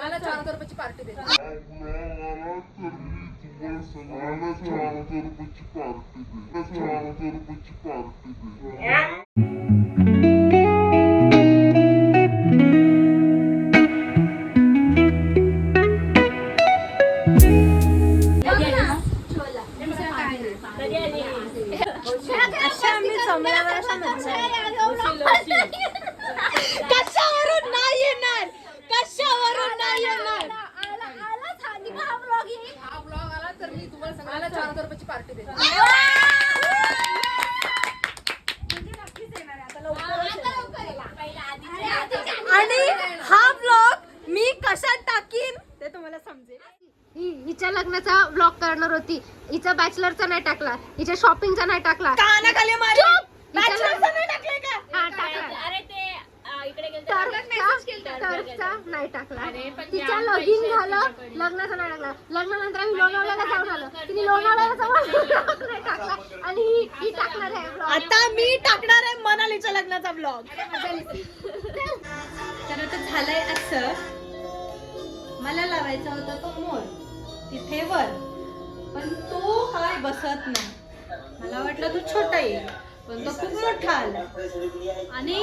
मला चार हजार रुपयाची पार्टी दे अशा तुम्हाला सगळ्यांना चार हजार रुपयाची पार्टी दे आणि हा ब्लॉग मी कशात टाकीन ते तुम्हाला समजेल. हि- हिच्या लग्नाचा ब्लॉग करणार होती. हिचा बॅचलरचा नाही टाकला. हिच्या शॉपिंगचा नाही टाकला. कानाखाली मारी हिच्या बॅचलरचं नाही टाकलंय का? हा टाकला. अरे ते टर्फचा टर्फचा नाही टाकला. तिच्या लगीन झालं. लग्नाचा नाही टाकला. लग्नानंतर आम्ही लोणावळ्याला जाऊन आलो. तिने लोणावळ्याला जाऊन नाही टाकला. आणि ही ही टाकणार आहे आता मी टाकणार आहे मनालीच्या लग्नाचा ब्लॉग तर आता झालंय असं. मला लावायचा होता तो मोर तिथे वर. पण तो काय बसत नाही. मला वाटलं तो छोटा येईल पण तो खूप मोठा आला. आणि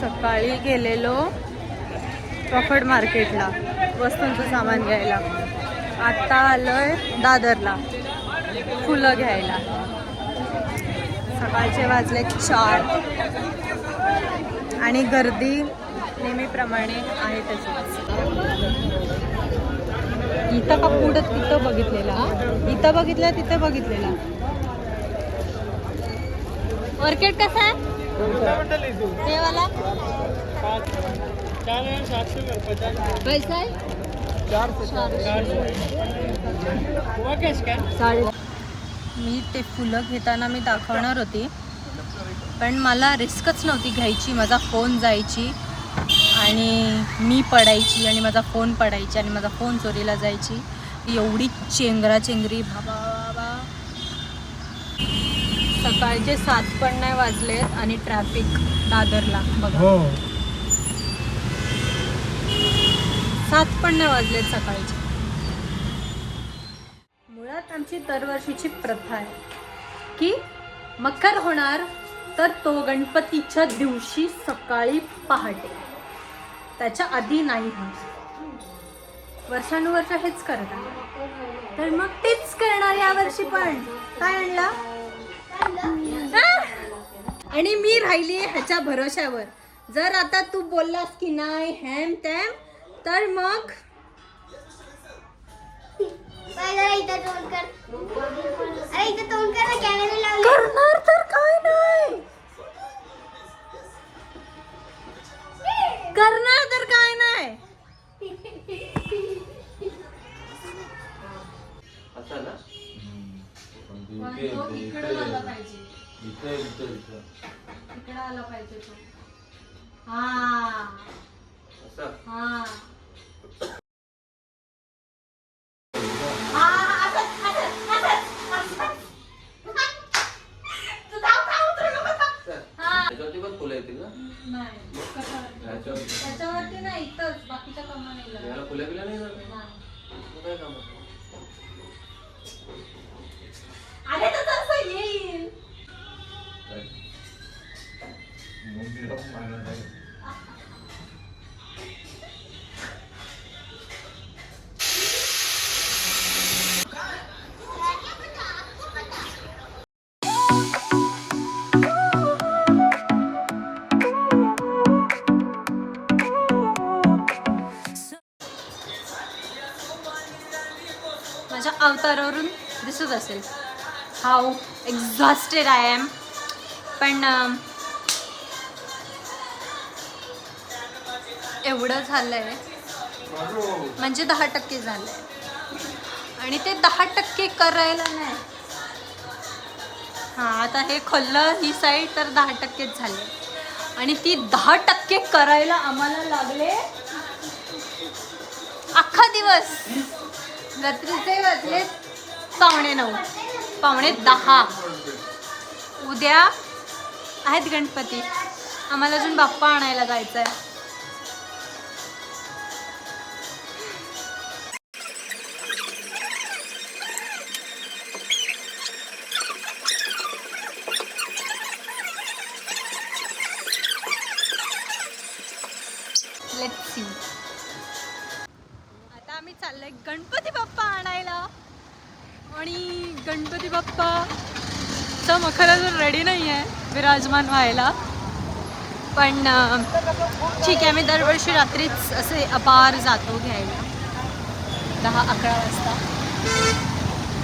सकाळी गेलेलो प्रॉफर्ड मार्केटला वस्तूंचं सामान घ्यायला. आत्ता आलोय दादरला फुलं घ्यायला. सकाळचे वाजले चार. आणि गर्दी नेहमीप्रमाणे आहे तशीच इथं का पुढं तिथं बघितलेला इथं बघितलं तिथं बघितलेला. मार्केट कसं आहे? ते वाला पैसा? आहे मी ते फुलं घेताना मी दाखवणार होती. पण मला रिस्कच नव्हती घ्यायची. माझा फोन जायची आणि मी पडायची आणि माझा फोन पडायची आणि माझा फोन चोरीला जायची. एवढी चेंगरा चेंगरी बाबा. सकाळचे सात पण नाही वाजलेत आणि ट्रॅफिक दादरला बघा. सात पण नाही वाजलेत सकाळचे. मुळात आमची दरवर्षीची प्रथा आहे की मकर होणार तर तो गणपतीच्या दिवशी सकाळी पहाटे. त्याच्या आधी नाही होत वर्षानुवर्ष हेच करतात. तर मग तेच करणार यावर्षी पण. काय आणला? आणि मी राहिली ह्याच्या भरोश्यावर. जर आता तू बोललास की नाही हॅम तॅम तर मग? करणार तर काय? इकडं आला पाहिजे तो. हा. असा? हा. त्याच्यावरती पण फुलं येतील ना? नाही कशावरती? त्याच्यावरती. त्याच्यावरती नाही इथंच बाकीच्या कमानीला याला फुलं बिलं नाही जात नाही. मग काय काम आहे? अरे तर तसं येईल. माझ्या अवतारावरून दिसत असेल. हाऊ एक्झॉस्टेड आय एम पण एवढं झालंय. म्हणजे दहा टक्के झालंय. आणि ते दहा टक्के करायला नाही. हा आता हे खोललं ही साईड तर दहा टक्केच झाले. आणि ती दहा टक्के करायला आम्हाला लागले अख्खा दिवस. रात्रीचे वाजले पावणे नऊ पावणे दहा. उद्या आहेत गणपती. आम्हाला अजून बाप्पा आणायला जायचं आहे चाललोय गणपती बाप्पा आणायला. आणि गणपती बाप्पा चा मखर अजून रेडी नाही आहे विराजमान व्हायला. पण ठीक आहे आम्ही दरवर्षी रात्रीच असे अपार जातो घ्यायला. दहा अकरा वाजता.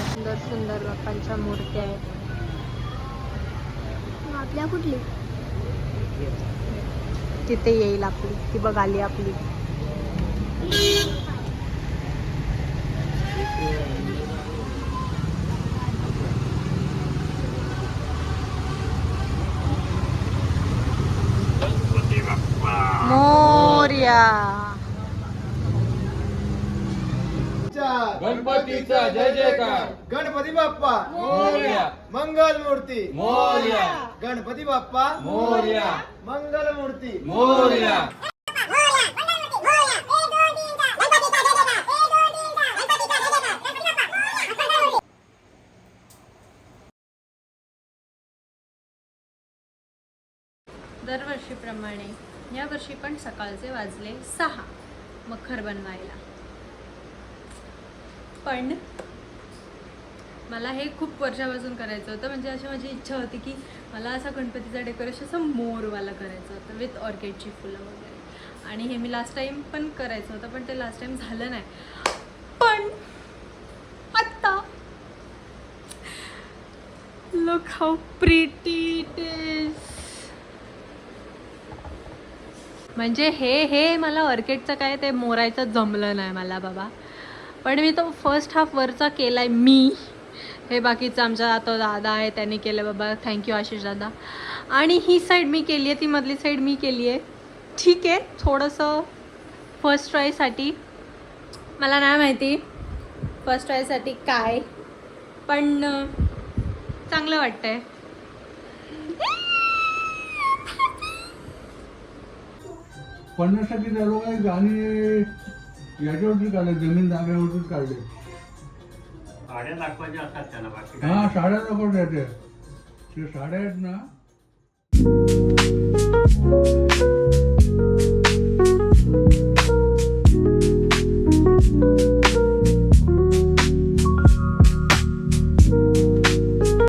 सुंदर सुंदर बाप्पांच्या मूर्त्या आहेत. आपल्या कुठली? तिथे येईल आपली. ती बघ आली आपली मोर्या गणपतीचा जय जयकार. गणपती बाप्पा. मोरया. मंगल मूर्ती मोरया. गणपती बाप्पा. मोरया. मंगल मूर्ती मोरया. दरवर्षीप्रमाणे यावर्षी पण सकाळचे वाजले सहा. मखर बनवायला. पण मला हे खूप वर्षापासून करायचं होतं. म्हणजे अशी माझी इच्छा होती की मला असा गणपतीचा डेकोरेशन असं मोरवाला करायचं होतं विथ ऑर्किडची फुलं वगैरे. आणि हे मी लास्ट टाईम पण करायचं होतं पण ते लास्ट टाईम झालं नाही. पण आत्ता look how pretty it is म्हणजे हे हे मला ऑर्किडचं काय ते मोरायचं जमलं नाही मला बाबा. पण मी तो फर्स्ट हाफ वरचा केला आहे मी. हे बाकीचं आमचा आता दादा आहे त्यांनी केलं बाबा. थँक्यू आशिष दादा. आणि ही साईड मी केली आहे ती मधली साईड मी केली आहे. ठीक आहे थोडंसं फर्स्ट ट्रायसाठी मला नाही माहिती फर्स्ट ट्रायसाठी काय पण चांगलं वाटतंय. पन्नास टक्के गाणी याच्यावरती काढले जमीन जागेवरतीच काढले साड्या दाखवायच्या असतात त्याला हा साड्या दाखवल्या त्या ते साड्या आहेत ना